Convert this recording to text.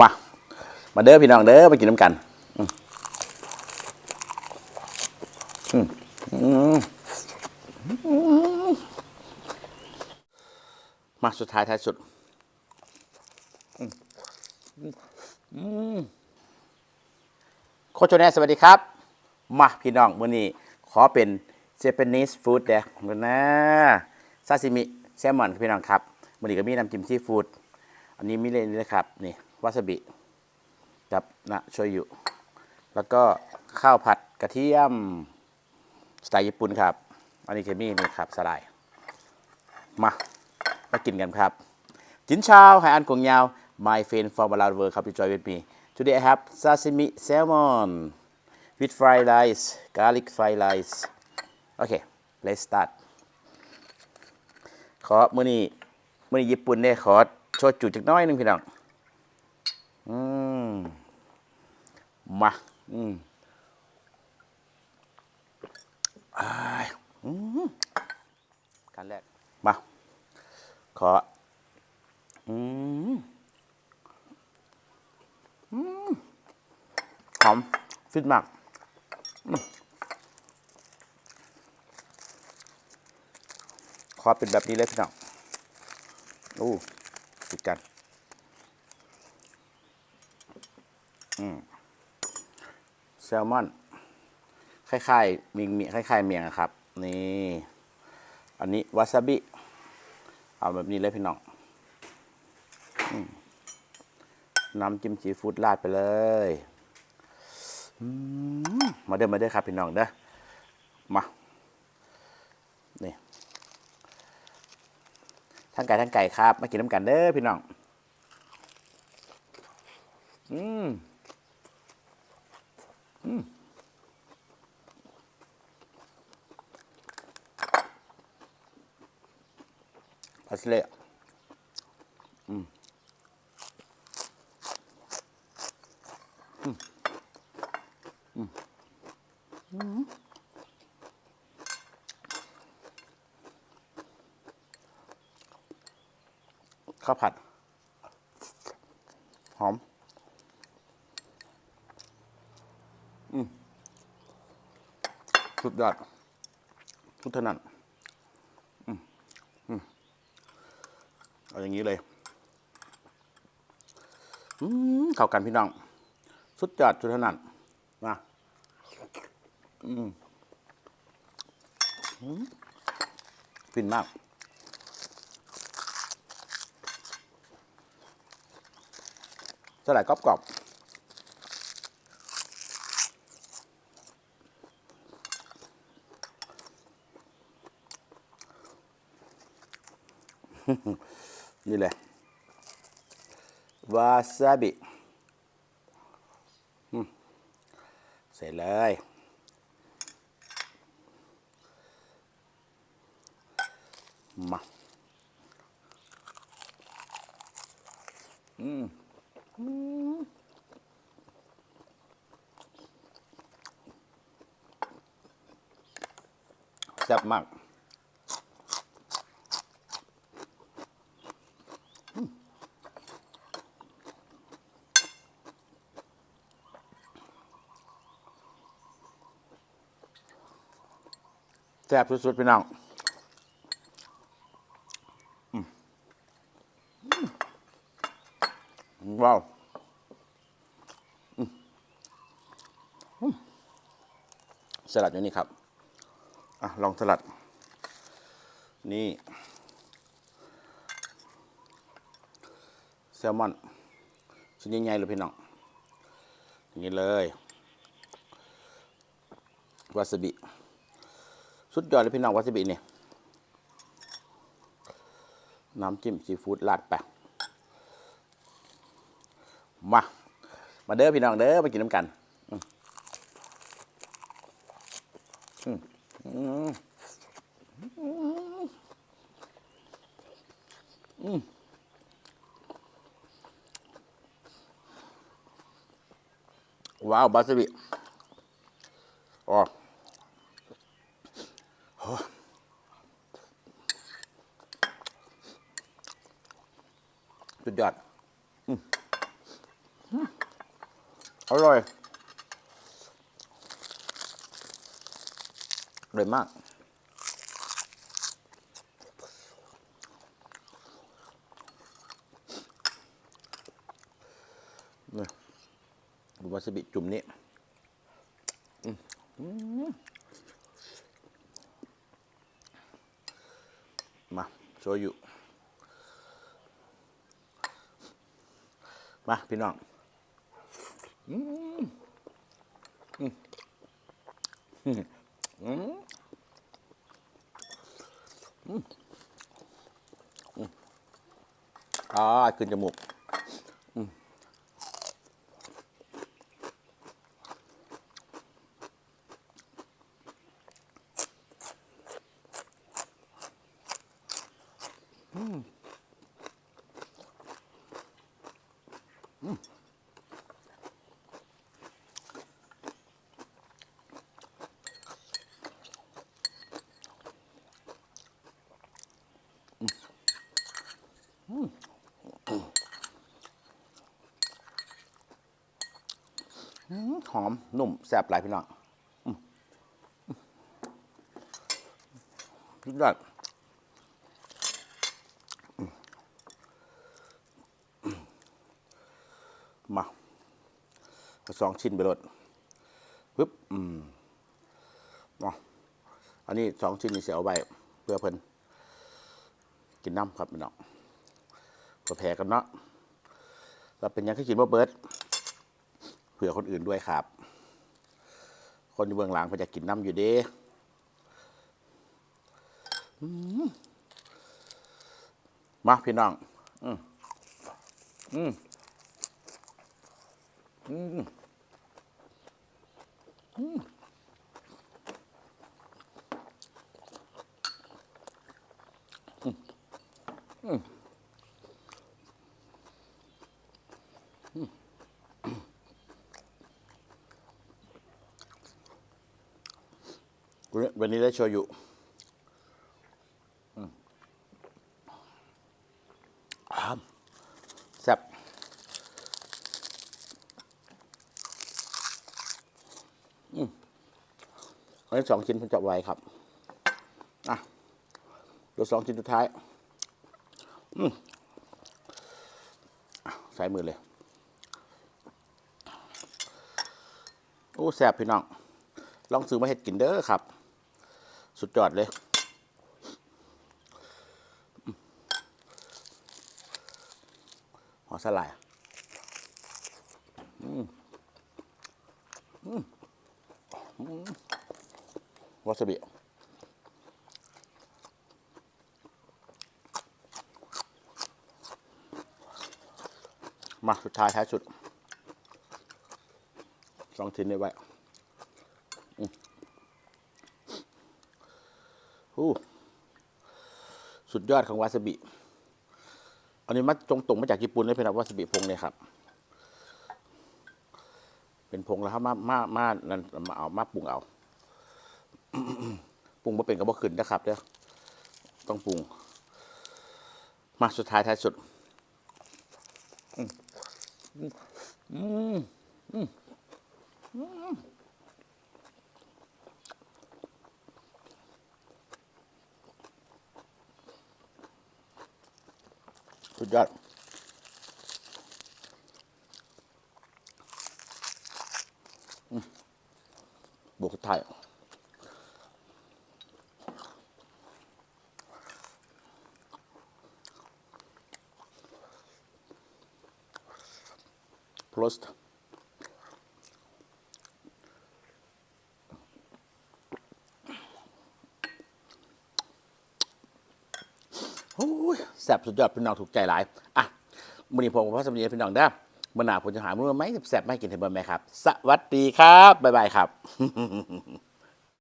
มา มาเด้อพี่น้องเด้อมากินน้ำกันมาสุดท้ายท้ายสุดโคชแนสสวัสดีครับ มาพี่น้องมื้อนี้ ขอเป็น Japanese food เด้อมื้อนะซาซิมิแซลมอนพี่น้องครับมื้อนี้ก็มีน้ำจิ้มซีฟู้ดอันนี้มีเลยนี่นะครับนี่ วาซาบิกับนะโชยุ แล้วก็ข้าวผัดกระเทียมสไตล์ญี่ปุ่นครับอันนี้เคมี่นี่ครับสไลด์มามากินกันครับ จินชาวไฮอันกงยาว my friend from around the world ครับ to join with me today I have sashimi salmon with fried rice garlic fried rice okay let's start ขอมื้อนี้มื้อนี้ญี่ปุ่นเนี่ยขอโชว์จุดจักน้อยหนึงพี่น้อง อืมมาอืมอายอืมการแรก มา ขอ อืมอืมหอม ฟิตมากขอเป็นแบบนี้เลยพี่น้องอู้ติดกัน แซลมอนคล้ายๆมีมีคล้ายๆเมียงครับ นี่อันนี้วาซาบิเอาแบบนี้เลยพี่น้องอน้ำจิ้มซีฟู้ดราดไปเลยมมาเด้อมาเด้อครับพี่น้องเด้อมานี่ทั้งไก่ทั้งไก่ครับ มากินน้ำกันเด้อพี่น้อง อืม พัสเล่อืมอืมอืมอืมข้าวผัด หอม สุดยอดทุกท่านั้นเอาอย่างนี้เลยอืมเข้ากันพี่น้อง สุดยอดจุดถนัดมาอืมอืมฟินมากสลายกรอบกรอบๆ นี่แหละวาซาบิอืมเสร็จเลยมาอืมอืมแซ่บมาก แซ่บสุดๆพี่น้องว้าวสลัดอยู่นี่ครับอะลองสลัด นี่ แซลมอนชิ้นใหญ่ๆเลยพี่น้องอย่างนี้เลย วาซาบิ สุดยอดเลยพี่น้องวาซาบิเนี่ยน้ำจิ้มซีฟู้ดราดไปมา มาเด้อพี่น้องเด้อมากินน้ำกันอืมว้าววาซาบิอ๋อ สุดยอดอร่อย อร่อยมาก ดูวาซาบิจุ่มนี้ อืม มาโชยุมาพี่น้องอืมอืมอืมอืมอืมอ่าขึ้นจมูก หอม นุ่ม แซ่บหลายพี่น้องอืมสุดยอดอืมมาเอา สองชิ้นไปรดปึ๊บอืมมาอันนี้สองชิ้นนี่เสียเอาไว้เพื่อเพิ่นกินน้ำครับพี่น้องเพื่อแพ้กันเนาะแล้วเป็นยังที่กินว่าเบิร์ดเผื่อคนอื่นด้วยครับ คนเบื้องหลังเพิ่นจะกินน้ำอยู่เด้มาพี่น้อง อืมอืมอืม วันนี้ได้โชยุอืมอ่าแซ่บอืม อันนี้สองชิ้นผมจับไว้ครับอะเดี๋ยวสองชิ้นสุดท้ายอืมอะใส่มือเลย โอ้แซ่บพี่น้อง ลองซื้อมาเห็ดกินเด้อครับ สุดยอดเลยอืมหัวสลายอืมอืมอืม วาซาบิมาสุดท้ายท้ายสุดสองชิ้นนี้ไว้อู้สุดยอดของวาซาบิ อันนี้มาจงตรงมาจากญี่ปุ่นเลยเป็นวาซาบิพงเนี่ยครับ เป็นพงแล้วครับมา มา มานั่นมาเอา มาปรุงเอา ปรุงมาเป็นกระบอกขึ้นนะครับเด้อต้องปรุง มาสุดท้ายท้ายสุด อืมอืมอืมสุดยอดบวกสุดท้าย closed. โอ้ยแซ่บสุดยอดพี่น้องถูกใจหลาย อะมือนี้ผมกับพ่อสมเนียพี่น้องได้มื่อหนาผมจะหามือไหมแซ่บไม่กินเทเบิลไหมครับ สวัสดีครับ บ๊ายบายครับ